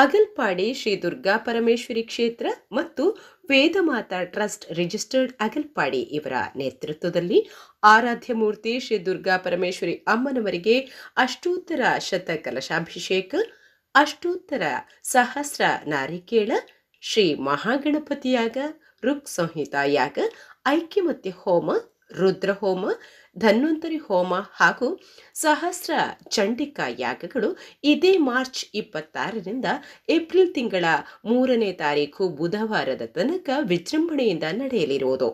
ಅಗಲ್ಪಾಡಿ ಶ್ರೀ ದುರ್ಗಾ ಪರಮೇಶ್ವರಿ ಕ್ಷೇತ್ರ ಮತ್ತು Vedamata trust registered Agalpadi ಇವರ ನೇತೃತ್ವದಲ್ಲಿ ಆರಾಧ್ಯ ಮೂರ್ತಿ ಶ್ರೀ ದುರ್ಗಾ ಪರಮೇಶ್ವರಿ ಅಮ್ಮನವರಿಗೆ ಅಷ್ಟೋತ್ತರ ಶತ ಕಲಶಾಭಿಷೇಕ ಅಷ್ಟೋತ್ತರ ಸಹಸ್ರ ನಾರಿಕೇಳ, ಶ್ರೀ ಮಹಾಗಣಪತಿಯಾಗ ಋಕ್ ಸಂಹಿತಾಯಾಗ ಐಕ್ಯಮತ್ಯ ಹೋಮ ರುದ್ರ ಹೋಮ ಧನ್ವಂತರಿ ಹೋಮ ಹಾಗೂ ಸಹಸ್ರ ಚಂಡಿಕಾ ಯಾಗಗಳು ಇದೇ ಮಾರ್ಚ್ ಇಪ್ಪತ್ತಾರರಿಂದ ಏಪ್ರಿಲ್ ತಿಂಗಳ ಮೂರನೇ ತಾರೀಕು ಬುಧವಾರದ ತನಕ ವಿಜೃಂಭಣೆಯಿಂದ ನಡೆಯಲಿರುವುದು.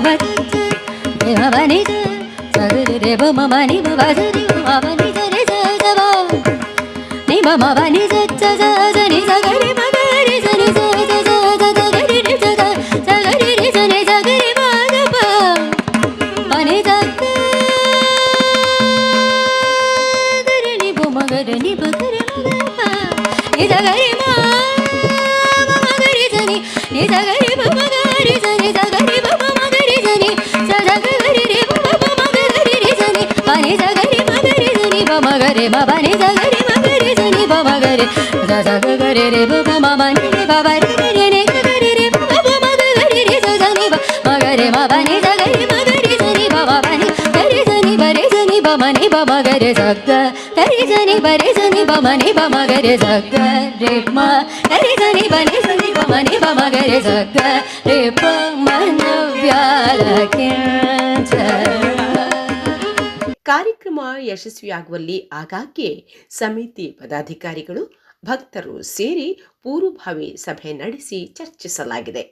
మమ ని సగరి రే బ మమ ని బ బ ని మమ ని స రే స रे बाबा रे जा रे मा रे जा बाबा ग जा जा ग रे बाबा मामा रे रे बाबा रे रे रे रे रे बाबा बाबा ग रे रे जा जा रे बाबा ग रे बाबा रे जा बाबा ग रे जा रे ब बाबा रे बाबा ग रे जा ग रे जा बाबा रे बाबा ग रे रे मा रे जा रे ब बाबा रे बाबा ग रे रे प मन व्यालकिन ಕಾರ್ಯಕ್ರಮ ಯಶಸ್ವಿಯಾಗುವಲ್ಲಿ ಆಗಾಗ್ಗೆ ಸಮಿತಿ ಪದಾಧಿಕಾರಿಗಳು ಭಕ್ತರು ಸೇರಿ ಪೂರ್ವಭಾವಿ ಸಭೆ ನಡೆಸಿ ಚರ್ಚಿಸಲಾಗಿದೆ.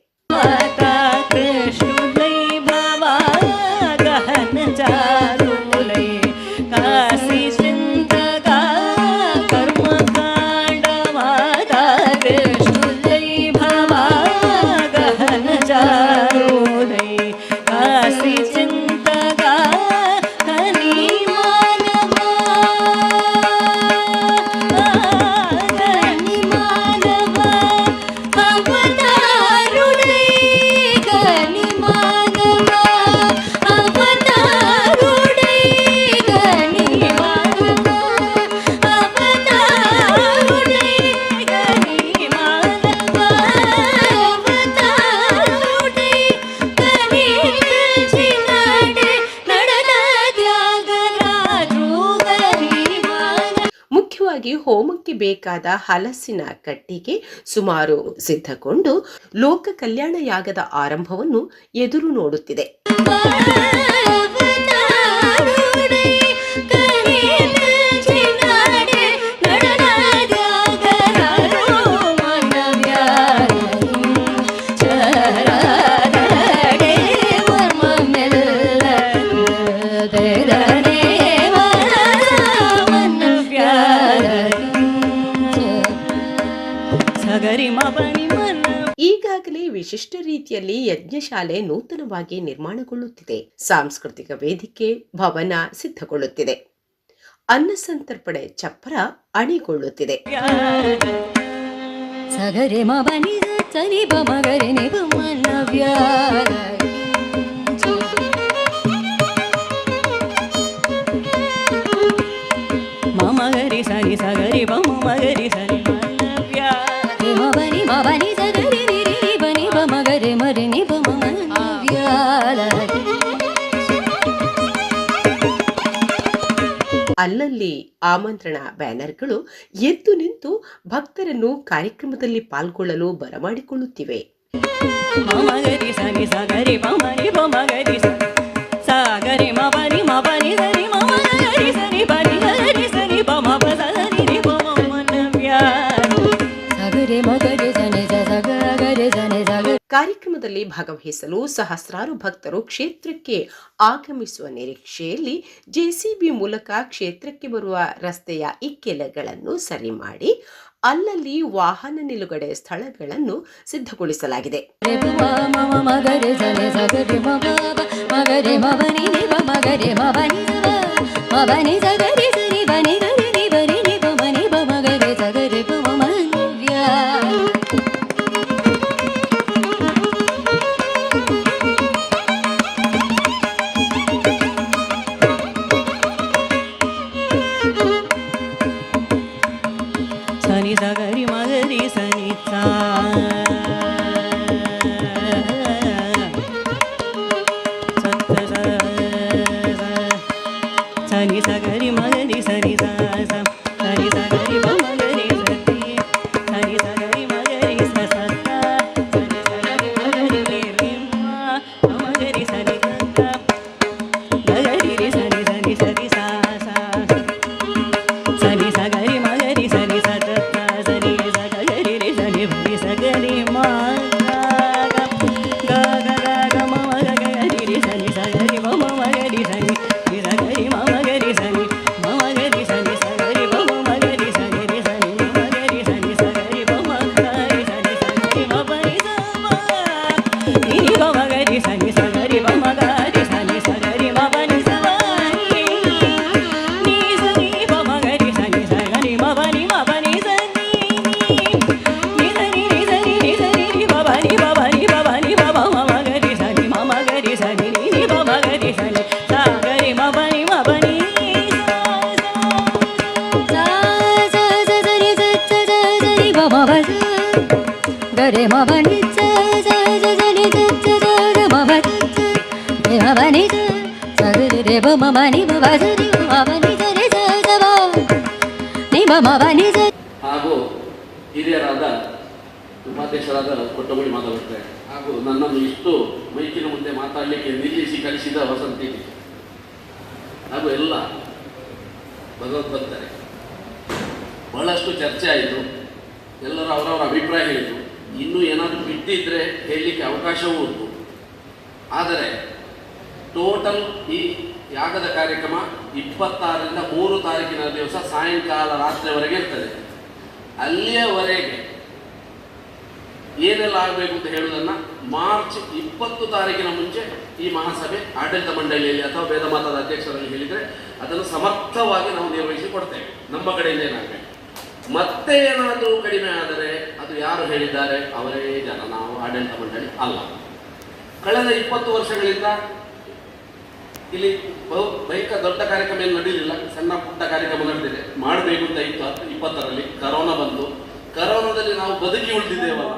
ಬೇಕಾದ ಹಲಸಿನ ಕಟ್ಟಿಗೆ ಸುಮಾರು ಸಿದ್ಧಗೊಂಡು ಲೋಕ ಕಲ್ಯಾಣ ಯಾಗದ ಆರಂಭವನ್ನು ಎದುರು ನೋಡುತ್ತಿದೆ. ಯಜ್ಞಶಾಲೆ ನೂತನವಾಗಿ ನಿರ್ಮಾಣಗೊಳ್ಳುತ್ತಿದೆ. ಸಾಂಸ್ಕೃತಿಕ ವೇದಿಕೆ, ಭವನ ಸಿದ್ಧಗೊಳ್ಳುತ್ತಿದೆ. ಅನ್ನ ಸಂತರ್ಪಣೆ ಚಪ್ಪರ ಅಣಿಗೊಳ್ಳುತ್ತಿದೆ. ಸಗರೆ ಮಬನಿ ಸನಿ ಬ ಮಗರೆ ನಿ ಬ ಮನ ವ್ಯಾರ ಮಮ ಗರಿ ಸರಿ ಸಗರಿ ಬಮ ಮಗರಿ ಸರಿ. ಅಲ್ಲಲ್ಲಿ ಆಮಂತ್ರಣ ಬ್ಯಾನರ್ಗಳು ಎದ್ದು ನಿಂತು ಭಕ್ತರನ್ನು ಕಾರ್ಯಕ್ರಮದಲ್ಲಿ ಪಾಲ್ಗೊಳ್ಳಲು ಬರಮಾಡಿಕೊಳ್ಳುತ್ತಿವೆ. ಕಾರ್ಯಕ್ರಮದಲ್ಲಿ ಭಾಗವಹಿಸಲು ಸಹಸ್ರಾರು ಭಕ್ತರು ಕ್ಷೇತ್ರಕ್ಕೆ ಆಗಮಿಸುವ ನಿರೀಕ್ಷೆಯಲ್ಲಿ ಜೆಸಿಬಿ ಮೂಲಕ ಕ್ಷೇತ್ರಕ್ಕೆ ಬರುವ ರಸ್ತೆಯ ಇಕ್ಕೆಲೆಗಳನ್ನು ಸರಿ ಮಾಡಿ ಅಲ್ಲಲ್ಲಿ ವಾಹನ ನಿಲುಗಡೆ ಸ್ಥಳಗಳನ್ನು ಸಿದ್ಧಗೊಳಿಸಲಾಗಿದೆ. ಮಗರೆ ಹಿರಿಯರಾದ ಉಪಾಧ್ಯಕ್ಷರಾದ ಕೊಟ್ಟಗುಡಿ ಮಾತಾಡುತ್ತಾರೆ ಹಾಗೂ ನನ್ನನ್ನು ಇಷ್ಟು ಮೈಕಿನ ಮುಂದೆ ಮಾತಾಡಲಿಕ್ಕೆ ನಿಲ್ಲಿಸಿ ಕಲಿಸಿದ ವಸಂತಿ. ಹಾಗೂ ಎಲ್ಲ ಭಗವದ್ಭಕ್ತರೆ, ಬಹಳಷ್ಟು ಚರ್ಚೆ ಆಯಿತು, ಎಲ್ಲರೂ ಅವರವರ ಅಭಿಪ್ರಾಯ ಹೇಳಿದರು ಇನ್ನೂ ಏನಾದರೂ ಬಿಟ್ಟಿದ್ದರೆ ಹೇಳಲಿಕ್ಕೆ ಅವಕಾಶವೂ ಉಂಟು. ಆದರೆ ಟೋಟಲ್ ಈ ಯಾಗದ ಕಾರ್ಯಕ್ರಮ ಇಪ್ಪತ್ತಾರರಿಂದ ಮೂರು ತಾರೀಕಿನ ದಿವಸ ಸಾಯಂಕಾಲ ರಾತ್ರಿವರೆಗೆ ಇರ್ತದೆ. ಅಲ್ಲಿಯವರೆಗೆ ಏನೆಲ್ಲ ಆಗಬೇಕು ಅಂತ ಹೇಳುವುದನ್ನು ಮಾರ್ಚ್ ಇಪ್ಪತ್ತು ತಾರೀಕಿನ ಮುಂಚೆ ಈ ಮಹಾಸಭೆ, ಆಡಳಿತ ಮಂಡಳಿಯಲ್ಲಿ ಅಥವಾ ವೇದ ಮಾತಾದ ಅಧ್ಯಕ್ಷರಲ್ಲಿ ಹೇಳಿದರೆ ಅದನ್ನು ಸಮರ್ಥವಾಗಿ ನಾವು ನಿರ್ವಹಿಸಿ ಕೊಡ್ತೇವೆ. ನಮ್ಮ ಕಡೆಯಿಂದ ಏನಾಗಬೇಕು? ಮತ್ತೆ ಏನಾದರೂ ಕಡಿಮೆ ಆದರೆ ಅದು ಯಾರು ಹೇಳಿದ್ದಾರೆ? ಅವರೇ ಜನ, ನಾವು ಆಡಳಿತ ಮಂಡಳಿ ಅಲ್ಲ. ಕಳೆದ ಇಪ್ಪತ್ತು ವರ್ಷಗಳಿಂದ ಇಲ್ಲಿ ಬಹು ಬೈಕ ದೊಡ್ಡ ಕಾರ್ಯಕ್ರಮ ಏನು ನಡೀಲಿಲ್ಲ ಸಣ್ಣ ಪುಟ್ಟ ಕಾರ್ಯಕ್ರಮ ನಡೆದಿದೆ. ಮಾಡಬೇಕು ಅಂತ ಇತ್ತು ಹತ್ತು ಇಪ್ಪತ್ತರಲ್ಲಿ ಕರೋನಾ ಬಂತು ಕರೋನಾದಲ್ಲಿ ನಾವು ಬದುಕಿ ಉಳಿದಿದ್ದೇವಲ್ಲ.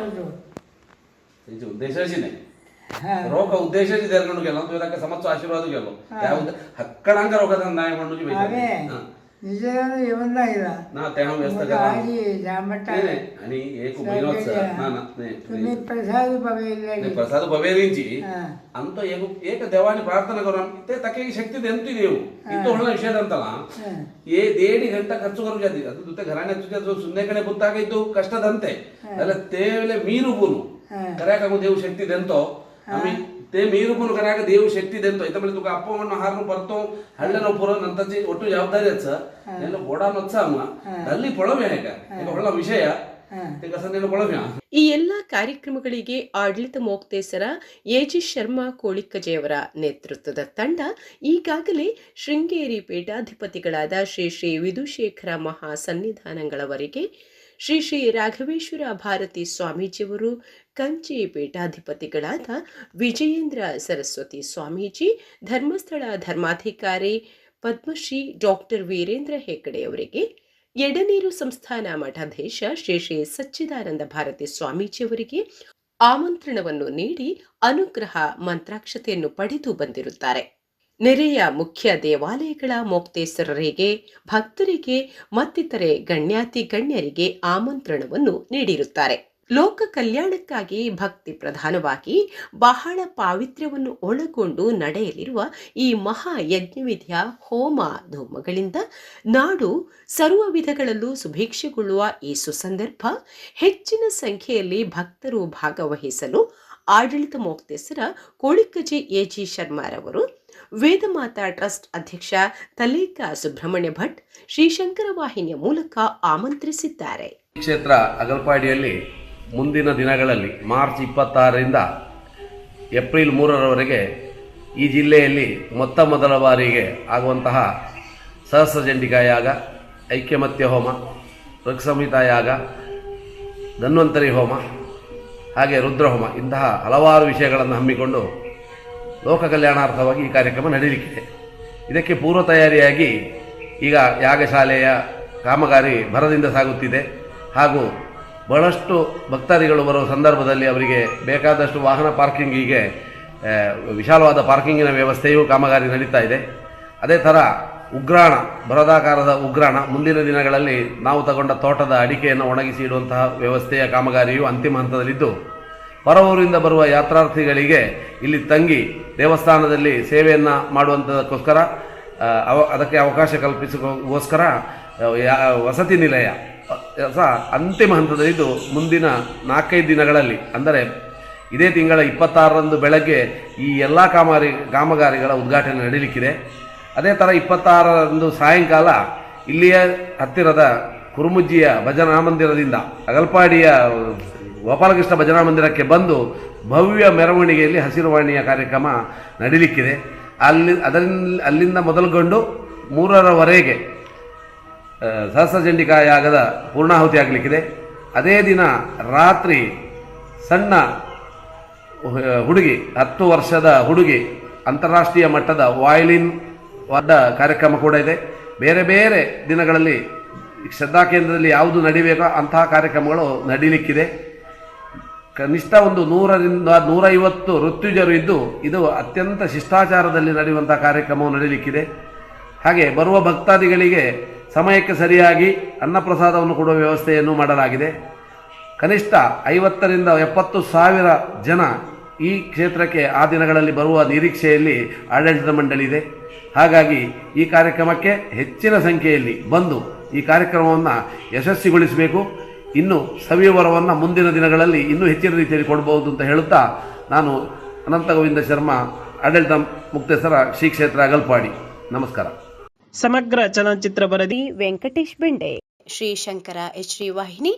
ಇದು ಉದ್ದೇಶ ರೋಗ ಉದ್ದೇಶ ಇದಕ್ಕೆ ಸಮತ್ವ ಆಶೀರ್ವಾದ ಗೆಲ್ಲ ಯಾವುದು? ಹಕ್ಕಳಂಗ ರೋಗದ ನ್ಯಾಯ ಮಂಡು నిజంగా ఏమన్నా ఇలా ఆగి జామట్టాలి అని ప్రసాద్ పవేలి ప్రసాద్ పవేలించి అంత ఏక ఏక దేవాన్ని ప్రార్థన కరం ఇతే తకే శక్తి ఎంతు దేవు ఇంత ಹೊಳ ವಿಷಯ ಅಂತಲ್ಲ ಏ ದೇಡಿ ಗಂಟ ಖರ್ಚು ಕರು ಜಾತಿ ಅದು ಜೊತೆ ಘರಾಣೆ ಹಚ್ಚು ಸುಮ್ಮನೆ ಕಡೆ ಗೊತ್ತಾಗಿದ್ದು ಕಷ್ಟದಂತೆ ಅಲ್ಲ ತೇವಲೆ ಮೀರು ಬೂನು ಕರೆಯಕ್ಕಾಗೋ ದೇವು ಶಕ್ತಿ ಎಂತೋ ಆಮೇಲೆ તે ಕರಾಗ કરાક ಶಕ್ತಿ શક્તિ દેતો તમે ತುಕ ಅಪ್ಪವನ್ನ ಹಾರನು ಬರ್ತೋ ಹಳ್ಳನ ಪುರ ನಂತಚಿ ಒಟ್ಟು ಜವಾಬ್ದಾರಿ ಅಚ್ಚ. ನೆಲ್ಲ ಓಡಾನ ಅಚ್ಚ ಅಮ್ಮ. ಅಲ್ಲಿ ಪೊಳವೆ ಹೇಗ ಈಗ ಒಳ್ಳ ವಿಷಯ. ಈ ಎಲ್ಲಾ ಕಾರ್ಯಕ್ರಮಗಳಿಗೆ ಆಡಳಿತ ಮೋಕ್ತೇಸರ ಎಜಿ ಶರ್ಮಾ ಕೋಳಿಕ್ಕಜೆಯವರ ನೇತೃತ್ವದ ತಂಡ ಈಗಾಗಲೇ ಶೃಂಗೇರಿ ಪೀಠಾಧಿಪತಿಗಳಾದ ಶ್ರೀ ಶ್ರೀ ವಿದುಶೇಖರ ಮಹಾ ಸನ್ನಿಧಾನಗಳವರೆಗೆ ಶ್ರೀ ಶ್ರೀ ರಾಘವೇಶ್ವರ ಭಾರತಿ ಸ್ವಾಮೀಜಿಯವರು ಕಂಚಿ ಪೀಠಾಧಿಪತಿಗಳಾದ ವಿಜಯೇಂದ್ರ ಸರಸ್ವತಿ ಸ್ವಾಮೀಜಿ, ಧರ್ಮಸ್ಥಳ ಧರ್ಮಾಧಿಕಾರಿ ಪದ್ಮಶ್ರೀ ಡಾಕ್ಟರ್ ವೀರೇಂದ್ರ ಹೆಗ್ಗಡೆಯವರಿಗೆ ಎಡನೀರು ಸಂಸ್ಥಾನ ಮಠಾಧೀಶ ಶ್ರೀ ಶ್ರೀ ಸಚ್ಚಿದಾನಂದ ಭಾರತಿ ಸ್ವಾಮೀಜಿಯವರಿಗೆ ಆಮಂತ್ರಣವನ್ನು ನೀಡಿ ಅನುಗ್ರಹ ಮಂತ್ರಾಕ್ಷತೆಯನ್ನು ಪಡೆದು ಬಂದಿರುತ್ತಾರೆ. ನೆರೆಯ ಮುಖ್ಯ ದೇವಾಲಯಗಳ ಮೊಕ್ತೇಸರರಿಗೆ, ಭಕ್ತರಿಗೆ ಮತ್ತಿತರೆ ಗಣ್ಯಾತಿ ಗಣ್ಯರಿಗೆ ಆಮಂತ್ರಣವನ್ನು ನೀಡಿರುತ್ತಾರೆ. ಲೋಕ ಕಲ್ಯಾಣಕ್ಕಾಗಿ ಭಕ್ತಿ ಪ್ರಧಾನವಾಗಿ ಬಹಳ ಪಾವಿತ್ರ್ಯವನ್ನು ಒಳಗೊಂಡು ನಡೆಯಲಿರುವ ಈ ಮಹಾ ಯಜ್ಞವಿಧಿಯ ಹೋಮ ಧೂಮಗಳಿಂದ ನಾಡು ಸರ್ವ ವಿಧಗಳಲ್ಲೂ ಸುಭಿಕ್ಷೆಗೊಳ್ಳುವ ಈ ಸುಸಂದರ್ಭ ಹೆಚ್ಚಿನ ಸಂಖ್ಯೆಯಲ್ಲಿ ಭಕ್ತರು ಭಾಗವಹಿಸಲು ಆಡಳಿತ ಮೊಕ್ತೇಸರ ಕೋಳಿಕಜಿ ಎಜಿ ಶರ್ಮಾರವರು ವೇದಮಾತಾ ಟ್ರಸ್ಟ್ ಅಧ್ಯಕ್ಷ ತಲೇಕಾ ಸುಬ್ರಹ್ಮಣ್ಯ ಭಟ್, ಶ್ರೀಶಂಕರ ವಾಹಿನಿಯ ಮೂಲಕ ಆಮಂತ್ರಿಸಿದ್ದಾರೆ. ಕ್ಷೇತ್ರ ಅಗಲ್ಪಾಡಿಯಲ್ಲಿ ಮುಂದಿನ ದಿನಗಳಲ್ಲಿ ಮಾರ್ಚ್ ಇಪ್ಪತ್ತಾರರಿಂದ ಏಪ್ರಿಲ್ ಮೂರರವರೆಗೆ ಈ ಜಿಲ್ಲೆಯಲ್ಲಿ ಮೊತ್ತ ಮೊದಲ ಬಾರಿಗೆ ಆಗುವಂತಹ ಸಹಸ್ರಚಂಡಿಕಾ ಯಾಗ ಐಕ್ಯಮತ್ಯ ಹೋಮ ಋಕ್ಸಂಹಿತ ಯಾಗ, ಧನ್ವಂತರಿ ಹೋಮ, ಹಾಗೆ ರುದ್ರಹೋಮ ಇಂತಹ ಹಲವಾರು ವಿಷಯಗಳನ್ನು ಹಮ್ಮಿಕೊಂಡು ಲೋಕ ಕಲ್ಯಾಣಾರ್ಥವಾಗಿ ಈ ಕಾರ್ಯಕ್ರಮ ನಡೆಯಲಿಕ್ಕಿದೆ ಇದಕ್ಕೆ ಪೂರ್ವ ತಯಾರಿಯಾಗಿ ಈಗ ಯಾಗಶಾಲೆಯ ಕಾಮಗಾರಿ ಭರದಿಂದ ಸಾಗುತ್ತಿದೆ. ಹಾಗೂ ಬಹಳಷ್ಟು ಭಕ್ತಾದಿಗಳು ಬರುವ ಸಂದರ್ಭದಲ್ಲಿ ಅವರಿಗೆ ಬೇಕಾದಷ್ಟು ವಾಹನ ಪಾರ್ಕಿಂಗಿಗೆ ವಿಶಾಲವಾದ ಪಾರ್ಕಿಂಗಿನ ವ್ಯವಸ್ಥೆಯೂ ಕಾಮಗಾರಿ ನಡೀತಾ ಇದೆ. ಅದೇ ಥರ ಉಗ್ರಾಣ ಬರದಾಕಾರದ ಉಗ್ರಾಣ ಮುಂದಿನ ದಿನಗಳಲ್ಲಿ ನಾವು ತಗೊಂಡ ತೋಟದ ಅಡಿಕೆಯನ್ನು ಒಣಗಿಸಿ ಇಡುವಂತಹ ವ್ಯವಸ್ಥೆಯ ಕಾಮಗಾರಿಯು ಅಂತಿಮ ಹಂತದಲ್ಲಿದ್ದು ಹೊರವೂರಿಂದ ಬರುವ ಯಾತ್ರಾರ್ಥಿಗಳಿಗೆ ಇಲ್ಲಿ ತಂಗಿ ದೇವಸ್ಥಾನದಲ್ಲಿ ಸೇವೆಯನ್ನು ಮಾಡುವಂಥದಕ್ಕೋಸ್ಕರ ಅವ, ಅದಕ್ಕೆ ಅವಕಾಶ ಯಾ- ವಸತಿ ನಿಲಯ ಸಹ ಅಂತಿಮ ಹಂತದಲ್ಲಿದ್ದು ಮುಂದಿನ ನಾಲ್ಕೈದು ದಿನಗಳಲ್ಲಿ, ಅಂದರೆ ಇದೇ ತಿಂಗಳ ಇಪ್ಪತ್ತಾರರಂದು ಬೆಳಗ್ಗೆ ಈ ಎಲ್ಲ ಕಾಮಾರಿ, ಕಾಮಗಾರಿಗಳ ಉದ್ಘಾಟನೆ ನಡೀಲಿಕ್ಕಿದೆ. ಅದೇ ಥರ ಇಪ್ಪತ್ತಾರರಂದು ಸಾಯಂಕಾಲ ಇಲ್ಲಿಯ ಹತ್ತಿರದ ಕುರುಮುಜ್ಜಿಯ ಭಜನಾ ಮಂದಿರದಿಂದ ಅಗಲ್ಪಾಡಿಯ ಗೋಪಾಲಕೃಷ್ಣ ಭಜನಾ ಮಂದಿರಕ್ಕೆ ಬಂದು ಭವ್ಯ ಮೆರವಣಿಗೆಯಲ್ಲಿ ಹಸಿರುವಾಣಿಯ ಕಾರ್ಯಕ್ರಮ ನಡೀಲಿಕ್ಕಿದೆ. ಅಲ್ಲಿ, ಅದರಿಂದ, ಅಲ್ಲಿಂದ ಮೊದಲುಗೊಂಡು ಮೂರರವರೆಗೆ ಸಹಸ್ರಚಂಡಿಕಾ ಯಾಗದ ಪೂರ್ಣಾಹುತಿ ಆಗಲಿಕ್ಕಿದೆ. ಅದೇ ದಿನ ರಾತ್ರಿ ಸಣ್ಣ ಹುಡುಗಿ, ಹತ್ತು ವರ್ಷದ ಹುಡುಗಿ, ಅಂತಾರಾಷ್ಟ್ರೀಯ ಮಟ್ಟದ ವಾಯ್ಲಿನ್ ವಾದ ಕಾರ್ಯಕ್ರಮ ಕೂಡ ಇದೆ. ಬೇರೆ ಬೇರೆ ದಿನಗಳಲ್ಲಿ ಶ್ರದ್ಧಾ ಕೇಂದ್ರದಲ್ಲಿ ಯಾವುದು ನಡಿಬೇಕೋ ಅಂತಹ ಕಾರ್ಯಕ್ರಮಗಳು ನಡೀಲಿಕ್ಕಿದೆ. ಕನಿಷ್ಠ ಒಂದು ನೂರರಿಂದ ನೂರೈವತ್ತು ಋತ್ಯುಜರು ಇದ್ದು ಇದು ಅತ್ಯಂತ ಶಿಷ್ಟಾಚಾರದಲ್ಲಿ ನಡೆಯುವಂಥ ಕಾರ್ಯಕ್ರಮವು ನಡೀಲಿಕ್ಕಿದೆ. ಹಾಗೆ ಬರುವ ಭಕ್ತಾದಿಗಳಿಗೆ ಸಮಯಕ್ಕೆ ಸರಿಯಾಗಿ ಅನ್ನಪ್ರಸಾದವನ್ನು ಕೊಡುವ ವ್ಯವಸ್ಥೆಯನ್ನು ಮಾಡಲಾಗಿದೆ. ಕನಿಷ್ಠ ಐವತ್ತರಿಂದ ಎಪ್ಪತ್ತು ಸಾವಿರ ಜನ ಈ ಕ್ಷೇತ್ರಕ್ಕೆ ಆ ದಿನಗಳಲ್ಲಿ ಬರುವ ನಿರೀಕ್ಷೆಯಲ್ಲಿ ಆಡಳಿತದ ಮಂಡಳಿ ಇದೆ. ಹಾಗಾಗಿ ಈ ಕಾರ್ಯಕ್ರಮಕ್ಕೆ ಹೆಚ್ಚಿನ ಸಂಖ್ಯೆಯಲ್ಲಿ ಬಂದು ಈ ಕಾರ್ಯಕ್ರಮವನ್ನು ಯಶಸ್ವಿಗೊಳಿಸಬೇಕು. ಇನ್ನು ಸವಿವರವನ್ನು ಮುಂದಿನ ದಿನಗಳಲ್ಲಿ ಇನ್ನೂ ಹೆಚ್ಚಿನ ರೀತಿಯಲ್ಲಿ ಕೊಡಬಹುದು ಅಂತ ಹೇಳುತ್ತಾ ನಾನು ಅನಂತ ಗೋವಿಂದ ಶರ್ಮಾ, ಆಡಳಿತ ಮುಕ್ತೇಶ್ವರ ಶ್ರೀ ಕ್ಷೇತ್ರ ಅಗಲ್ಪಾಡಿ. ನಮಸ್ಕಾರ. ಸಮಗ್ರ ಚಲನಚಿತ್ರ ವರದಿ ವೆಂಕಟೇಶ್ ಬೆಂಡೆ ಶ್ರೀ ಶಂಕರ ಎಚ್ ಡಿ ವಾಹಿನಿ